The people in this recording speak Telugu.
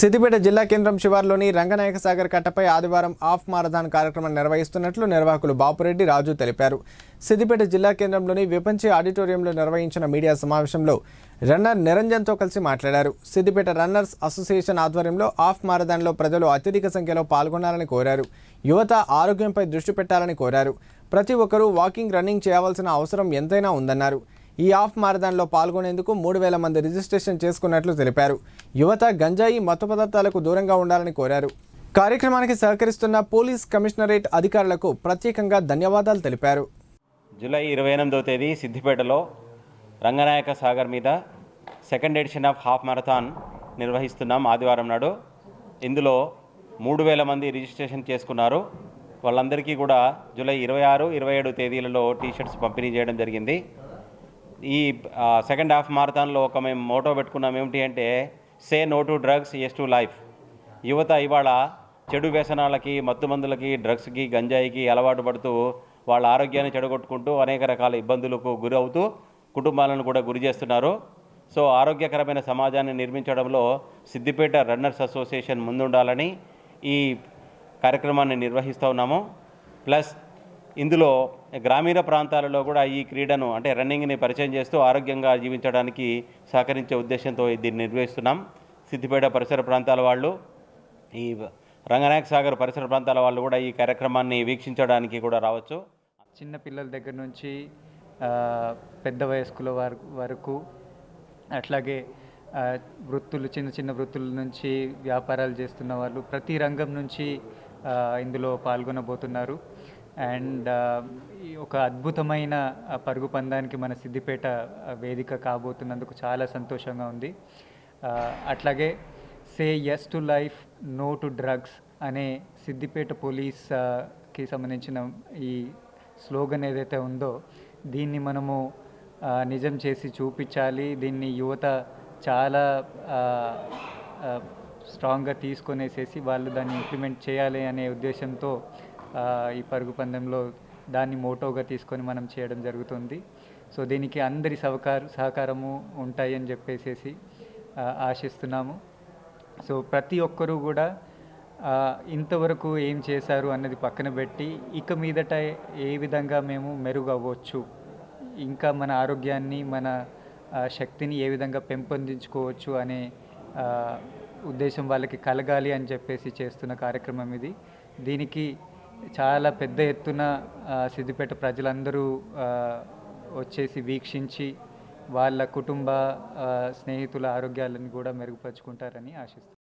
సిద్దిపేట జిల్లా కేంద్రం శివార్లోని రంగనాయక సాగర్ కట్టపై ఆదివారం ఆఫ్ మారథాన్ కార్యక్రమం నిర్వహిస్తున్నట్లు నిర్వాహకులు బాపురెడ్డి రాజు తెలిపారు. సిద్దిపేట జిల్లా కేంద్రంలోని విపంచి ఆడిటోరియంలో నిర్వహించిన మీడియా సమావేశంలో రన్నర్ నిరంజన్తో కలిసి మాట్లాడారు. సిద్దిపేట రన్నర్స్ అసోసియేషన్ ఆధ్వర్యంలో ఆఫ్ మారథాన్లో ప్రజలు అత్యధిక సంఖ్యలో పాల్గొనాలని కోరారు. యువత ఆరోగ్యంపై దృష్టి పెట్టాలని కోరారు. ప్రతి ఒక్కరూ వాకింగ్ రన్నింగ్ చేయవలసిన అవసరం ఎంతైనా ఉందన్నారు. ఈ హాఫ్ మారథాన్లో పాల్గొనేందుకు మూడు వేల మంది రిజిస్ట్రేషన్ చేసుకున్నట్లు తెలిపారు. యువత గంజాయి మత్తు పదార్థాలకు దూరంగా ఉండాలని కోరారు. కార్యక్రమానికి సహకరిస్తున్న పోలీస్ కమిషనరేట్ అధికారులకు ప్రత్యేకంగా ధన్యవాదాలు తెలిపారు. జూలై ఇరవై ఎనిమిదవ తేదీ సిద్దిపేటలో రంగనాయక సాగర్ మీద second edition of half marathon నిర్వహిస్తున్నాం ఆదివారం నాడు. ఇందులో మూడు వేల మంది రిజిస్ట్రేషన్ చేసుకున్నారు. వాళ్ళందరికీ కూడా జూలై ఇరవై ఆరు ఇరవై ఏడు తేదీలలో టీషర్ట్స్ పంపిణీ చేయడం జరిగింది. ఈ సెకండ్ హాఫ్ మారథాన్లో ఒక మేము మోటో పెట్టుకున్నాం ఏమిటి అంటే say no to drugs yes to life యువత ఇవాళ చెడు వ్యసనాలకి మత్తు మందులకి డ్రగ్స్కి గంజాయికి అలవాటు పడుతూ వాళ్ళ ఆరోగ్యాన్ని చెడగొట్టుకుంటూ అనేక రకాల ఇబ్బందులకు గురి అవుతూ కుటుంబాలను కూడా గురి చేస్తున్నారు. సో ఆరోగ్యకరమైన సమాజాన్ని నిర్మించడంలో సిద్దిపేట రన్నర్స్ అసోసియేషన్ ముందుండాలని ఈ కార్యక్రమాన్ని నిర్వహిస్తూ ఉన్నాము. ప్లస్ ఇందులో గ్రామీణ ప్రాంతాలలో కూడా ఈ క్రీడను అంటే రన్నింగ్ని పరిచయం చేస్తూ ఆరోగ్యంగా జీవించడానికి సహకరించే ఉద్దేశంతో దీన్ని నిర్వహిస్తున్నాం. సిద్దిపేట పరిసర ప్రాంతాల వాళ్ళు ఈ రంగనాయక సాగర్ పరిసర ప్రాంతాల వాళ్ళు కూడా ఈ కార్యక్రమాన్ని వీక్షించడానికి కూడా రావచ్చు. చిన్న పిల్లల దగ్గర నుంచి పెద్ద వయస్కుల వరకు వరకు అట్లాగే వృత్తులు చిన్న చిన్న వృత్తుల నుంచి వ్యాపారాలు చేస్తున్న వాళ్ళు ప్రతి రంగం నుంచి ఇందులో పాల్గొనబోతున్నారు. అండ్ ఒక అద్భుతమైన పరుగు పందానికి మన సిద్దిపేట వేదిక కాబోతున్నందుకు చాలా సంతోషంగా ఉంది. అట్లాగే say yes to life no to drugs అనే సిద్దిపేట పోలీస్కి సంబంధించిన ఈ స్లోగన్ ఏదైతే ఉందో దీన్ని మనము నిజం చేసి చూపించాలి. దీన్ని యువత చాలా స్ట్రాంగ్గా తీసుకొనేసేసి వాళ్ళు దాన్ని ఇంప్లిమెంట్ చేయాలి అనే ఉద్దేశంతో ఈ పరుగు పందెంలో దాన్ని మోటోగా తీసుకొని మనం చేయడం జరుగుతుంది. సో దీనికి అందరి సహకార సహకారము ఉంటాయి అని చెప్పేసి ఆశిస్తున్నాము. సో ప్రతి ఒక్కరూ కూడా ఇంతవరకు ఏం చేశారు అన్నది పక్కన పెట్టి ఇక మీదట ఏ విధంగా మేము మెరుగవ్వచ్చు ఇంకా మన ఆరోగ్యాన్ని మన శక్తిని ఏ విధంగా పెంపొందించుకోవచ్చు అనే ఉద్దేశం వాళ్ళకి కలగాలి అని చెప్పేసి చేస్తున్న కార్యక్రమం ఇది. దీనికి చాలా పెద్ద ఎత్తున సిద్దిపేట ప్రజలందరూ వచ్చేసి వీక్షించి వాళ్ళ కుటుంబ స్నేహితుల ఆరోగ్యాలను కూడా మెరుగుపరుచుకుంటారని ఆశిస్తున్నాను